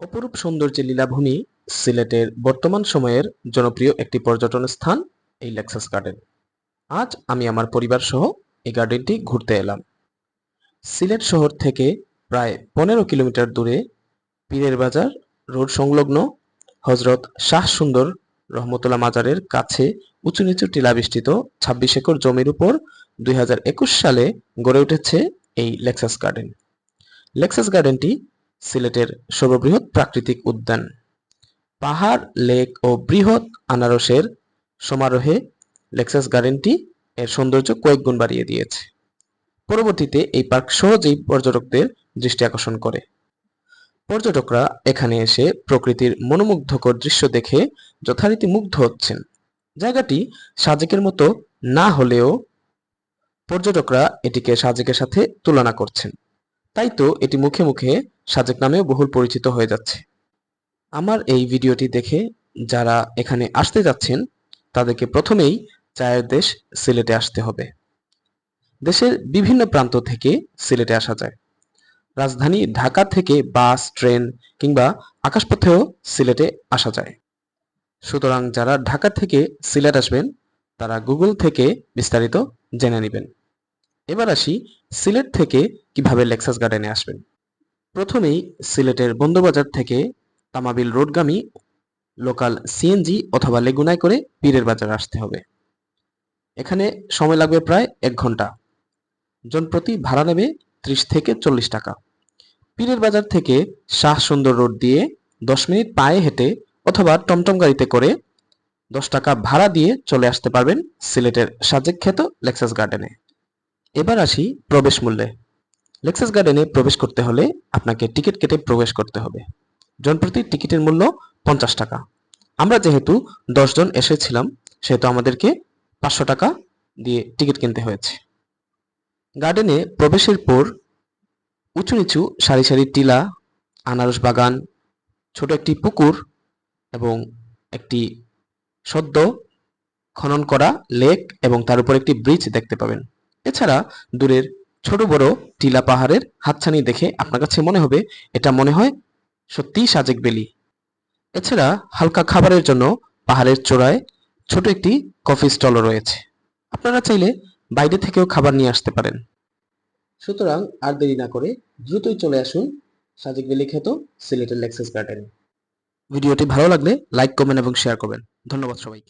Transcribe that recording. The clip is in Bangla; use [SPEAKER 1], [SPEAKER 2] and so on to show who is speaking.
[SPEAKER 1] অপরূপ সৌন্দর্যে লীলাভূমি সিলেটের বর্তমান সময়ের জনপ্রিয় একটি পর্যটন স্থান এই লেক্সাস গার্ডেন। আজ আমি আমার পরিবার সহ এই গার্ডেনটি ঘুরতে এলাম। সিলেট শহর থেকে প্রায় পনেরো কিলোমিটার দূরে পীরের বাজার, রোড সংলগ্ন হজরত শাহ সুন্দর রহমতুল্লাহ মাজারের কাছে উঁচু নিচু টিলাবিষ্টিত ছাব্বিশ একর জমির উপর দুই হাজার একুশ সালে গড়ে উঠেছে এই লেক্সাস গার্ডেন। লেক্সাস গার্ডেনটি সিলেটের সর্ববৃহৎ প্রাকৃতিক উদ্যান। পাহাড়, লেক ও বৃহৎ আনারসের সমারোহে লেক্সাস গার্ডেনটি এর সৌন্দর্য কয়েক গুণ বাড়িয়ে দিয়েছে। পরবর্তীতে এই পার্ক সহজেই পর্যটকদের দৃষ্টি আকর্ষণ করে। পর্যটকরা এখানে এসে প্রকৃতির মনোমুগ্ধকর দৃশ্য দেখে যথারীতি মুগ্ধ হচ্ছেন। জায়গাটি সাজেকের মতো না হলেও পর্যটকরা এটিকে সাজেকের সাথে তুলনা করছেন। তাই তো এটি মুখে মুখে সাজেক নামেও বহুল পরিচিত হয়ে যাচ্ছে। আমার এই ভিডিওটি দেখে যারা এখানে আসতে যাচ্ছেন, তাদেরকে প্রথমেই চায়ের দেশ সিলেটে আসতে হবে। দেশের বিভিন্ন প্রান্ত থেকে সিলেটে আসা যায়। রাজধানী ঢাকা থেকে বাস, ট্রেন কিংবা আকাশপথেও সিলেটে আসা যায়। সুতরাং যারা ঢাকা থেকে সিলেট আসবেন, তারা গুগল থেকে বিস্তারিত জেনে নেবেন। এবার আসি সিলেট থেকে কীভাবে লেক্সাস গার্ডেনে আসবেন। প্রথমেই সিলেটের বন্দরবাজার থেকে তামাবিল রোডগামী লোকাল সিএনজি অথবা লেগুনায় করে পীরের বাজার আসতে হবে। এখানে সময় লাগবে প্রায় এক ঘণ্টা। জনপ্রতি ভাড়া নেবে ত্রিশ থেকে চল্লিশ টাকা। পীরের বাজার থেকে শাহ সুন্দর রোড দিয়ে দশ মিনিট পায়ে হেঁটে অথবা টমটম গাড়িতে করে দশ টাকা ভাড়া দিয়ে চলে আসতে পারবেন সিলেটের সাজেক খ্যাত লেক্সাস গার্ডেনে। এবার আসি প্রবেশ মূল্যে। লেক্সাস গার্ডেনে প্রবেশ করতে হলে আপনাকে টিকিট কেটে প্রবেশ করতে হবে। জনপ্রতি টিকিটের মূল্য পঞ্চাশ টাকা। আমরা যেহেতু দশজন এসেছিলাম, সেহেতু আমাদেরকে পাঁচশো টাকা দিয়ে টিকিট কিনতে হয়েছে। গার্ডেনে প্রবেশের পর উঁচু নিচু সারি সারি টিলা, আনারস বাগান, ছোট একটি পুকুর এবং একটি সদ্য খনন করা লেক এবং তার উপর একটি ব্রিজ দেখতে পাবেন। এছাড়া দূরের ছোট বড় টিলা পাহাড়ের হাতছানি দেখে আপনার কাছে মনে হবে, এটা মনে হয় সত্যিই সাজেক বেলি। এছাড়া হালকা খাবারের জন্য পাহাড়ের চূড়ায় ছোট একটি কফি স্টলও রয়েছে। আপনারা চাইলে বাইরে থেকেও খাবার নিয়ে আসতে পারেন। সুতরাং আর দেরি না করে দ্রুতই চলে আসুন সাজেক বেলি খ্যাত সিলেটের লেক্সাস গার্ডেনে ভিডিওটি ভালো লাগলে লাইক, কমেন্ট এবং শেয়ার করবেন। ধন্যবাদ সবাইকে।